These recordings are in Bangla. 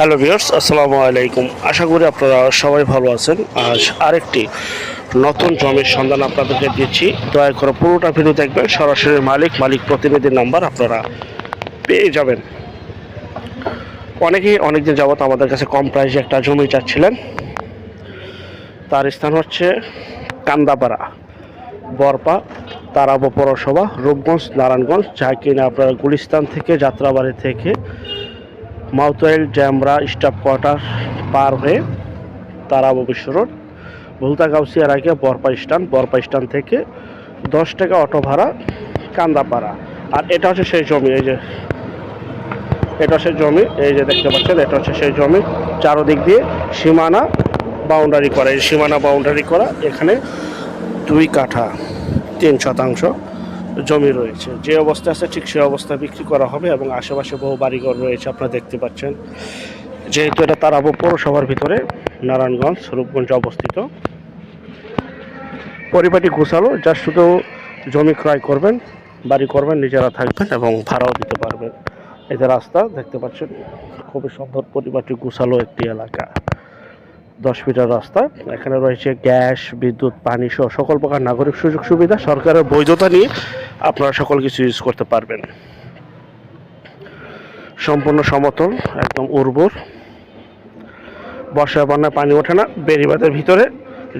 হ্যালো ভিউয়ার্স, আসসালামু আলাইকুম। আশা করি আপনারা সবাই ভালো আছেন। আজ আরেকটি নতুন জমির সন্ধান আপনাদেরকে দিচ্ছি। দয়া করে পুরোটা ভিডিও দেখবেন। সরাসরি মালিক মালিক প্রতিনিধির নাম্বার আপনারা পেয়ে যাবেন। অনেকেই অনেকদিন যাবত আমাদের কাছে কম প্রাইসে একটা জমি চাচ্ছিলেন। তার স্থান হচ্ছে কান্দাপাড়া, বরপা, তারাবো পৌরসভা, রূপগঞ্জ, নারায়ণগঞ্জ, যা কিনা আপনারা গুলিস্তান থেকে, যাত্রাবাড়ি থেকে মাউতোয়েল ড্যামরা স্টাফ কোয়ার্টার পার হয়ে তারাবো বিশ্ব রোড ভুলতা গাউসিয়ার আগে বরপা স্ট্যান্ড বরপা স্ট্যান্ড থেকে দশ টাকা অটো ভাড়া কান্দাপাড়া। আর এটা হচ্ছে সেই জমি, এই যে, এটা সেই জমি, এই যে দেখতে পাচ্ছেন, এটা হচ্ছে সেই জমি। চারোদিক দিয়ে সীমানা বাউন্ডারি করা, এই সীমানা বাউন্ডারি করা, এখানে দুই কাঠা, তিন শতাংশ। জমি রয়েছে। যে অবস্থা আছে ঠিক সেই অবস্থায় বিক্রি করা হবে এবং আশেপাশে বহু বাড়িঘর রয়েছে, আপনারা দেখতে পাচ্ছেন। যেহেতু এটা তারাবো পৌরসভার ভিতরে, নারায়ণগঞ্জ, রূপগঞ্জে অবস্থিত। পরিপাটি গোছালো, যা শুধু জমি ক্রয় করবেন, বাড়ি করবেন, নিজেরা থাকবেন এবং ভাড়াও দিতে পারবেন। যে রাস্তা, দেখতে পাচ্ছেন, খুবই সুন্দর পরিপাটি গোছালো একটি এলাকা। দশ মিটার রাস্তা। এখানে রয়েছে গ্যাস, বিদ্যুৎ, পানি সহ সকল প্রকার নাগরিক সুযোগ সুবিধা। সরকারের বৈধতা নিয়ে আপনারা সকল কিছু ইউজ করতে পারবেন। সম্পূর্ণ সমতল, একদম উর্বর। বর্ষা বন্যায় পানি ওঠে না, বেড়িবাঁধের ভিতরে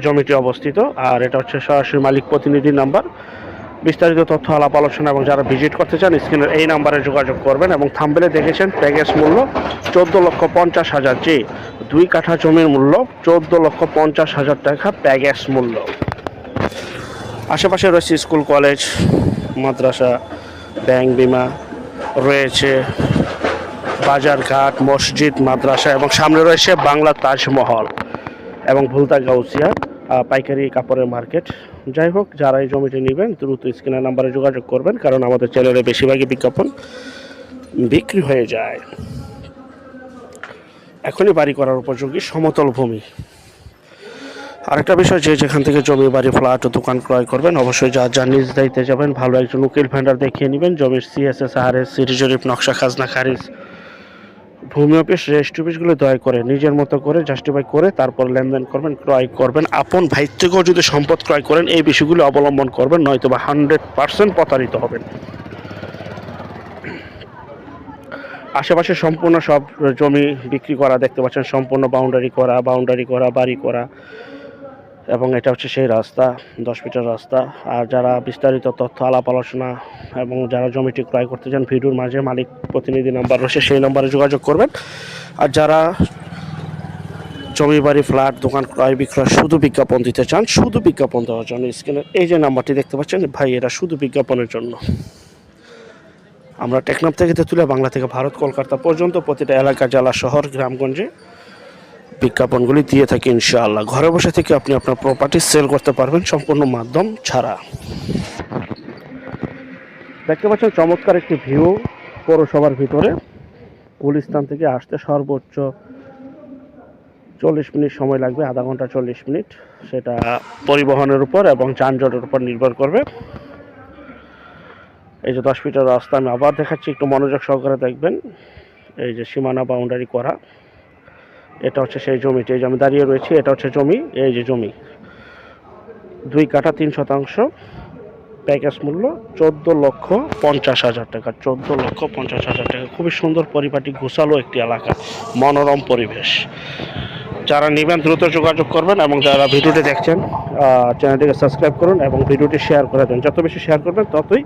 জমিটি অবস্থিত। আর এটা হচ্ছে সরাসরি মালিক প্রতিনিধি নাম্বার। বিস্তারিত তথ্য, আলাপ, আলোচনা এবং যারা ভিজিট করতে চান স্ক্রিনের এই নাম্বারে যোগাযোগ করবেন এবং থাম্বেলে দেখেছেন প্যাকেজ মূল্য চোদ্দ লক্ষ পঞ্চাশ হাজার জি। দুই কাঠা জমির মূল্য চোদ্দ লক্ষ পঞ্চাশ হাজার টাকা প্যাকেজ মূল্য। আশেপাশে রয়েছে স্কুল, কলেজ, মাদ্রাসা, ব্যাংক বিমা, রয়েছে বাজারঘাট মসজিদ, মাদ্রাসা এবং সামনে রয়েছে বাংলা তাজমহল এবং ভুলতা গাউসিয়া পাইকারি কাপড়ের মার্কেট। যাই হোক, যারা এই জমিটি নেবেন, দ্রুত স্ক্রিনের নাম্বারে যোগাযোগ করবেন, কারণ আমাদের চ্যানেলে বেশিরভাগই বিজ্ঞাপন বিক্রি হয়ে যায়। এখনই বাড়ি করার উপযোগী সমতল ভূমি। আরেকটা বিষয় যে যেখান থেকে জমি, বাড়ি, ফ্ল্যাট ও দোকান ক্রয় করবেন, অবশ্যই যা যা নিজ দায়িত্বে যাবেন, ভালো একজন উকিল ভেন্ডার দেখিয়ে নেবেন। জমির সিএসএস আরএস সিটি জরিপ, নকশা, খাজনা, খারিজ। ভূমি অফিস রেজিস্ট্রি অফিসগুলো দয়া করে নিজের মতো করে জাস্টিফাই করে তারপর লেনদেন করবেন, ক্রয় করবেন। আপন ভাই থেকেও যদি সম্পদ ক্রয় করেন, এই বিষয়গুলো অবলম্বন করবেন নয়তো বা হান্ড্রেড পার্সেন্ট প্রতারিত হবেন। আশেপাশে সম্পূর্ণ সব জমি বিক্রি করা, দেখতে পাচ্ছেন সম্পূর্ণ বাউন্ডারি করা বাউন্ডারি করা, বাড়ি করা। এবং এটা হচ্ছে সেই রাস্তা, দশ মিটার রাস্তা। আর যারা বিস্তারিত তথ্য, আলাপ আলোচনা এবং যারা জমিটি ক্রয় করতে চান, ভিডিওর মাঝে মালিক প্রতিনিধি নাম্বার রয়েছে, সেই নাম্বারে যোগাযোগ করবেন। আর যারা জমি বাড়ি ফ্ল্যাট দোকান ক্রয় বিক্রয় শুধু বিজ্ঞাপন দিতে চান, শুধু বিজ্ঞাপন দেওয়ার জন্য স্ক্রিনের এই যে নাম্বারটি দেখতে পাচ্ছেন, ভাই, এটা শুধু বিজ্ঞাপনের জন্য। আমরা টেকনাফ থেকে তুলে বাংলা থেকে ভারত কলকাতা পর্যন্ত প্রতিটা এলাকা, জেলা, শহর, গ্রামগঞ্জে বিজ্ঞাপনগুলি দিয়ে থাকি ইনশাআল্লাহ। ঘরে বসে থেকে আপনি আপনার প্রপার্টি সেল করতে পারবেন সম্পূর্ণ মাধ্যম ছাড়া। দেখতে পাচ্ছেন চমৎকার একটি ভিউ পৌরসভার ভিতরে। গুলিস্তান থেকে আসতে সর্বোচ্চ চল্লিশ মিনিট সময় লাগবে, আধা ঘণ্টা চল্লিশ মিনিট। সেটা পরিবহনের উপর এবং যানজটের উপর নির্ভর করবে। এই যে দশ মিটার রাস্তা, আমি আবার দেখাচ্ছি, একটু মনোযোগ সহকারে দেখবেন। এই যে সীমানা বাউন্ডারি করা, এটা হচ্ছে সেই জমিটি এই যে আমি দাঁড়িয়ে রয়েছি, এটা হচ্ছে জমি, এই যে জমি। দুই কাঠা, তিন শতাংশ। প্যাকেজ মূল্য চোদ্দ লক্ষ পঞ্চাশ হাজার টাকা, চোদ্দ লক্ষ পঞ্চাশ হাজার টাকা। খুবই সুন্দর পরিপাটি, গোছালো একটি এলাকা, মনোরম পরিবেশ। যারা নেবেন, দ্রুত যোগাযোগ করবেন এবং যারা ভিডিওটি দেখছেন চ্যানেলটিকে সাবস্ক্রাইব করুন এবং ভিডিওটি শেয়ার করে দেন। যত বেশি শেয়ার করবেন, ততই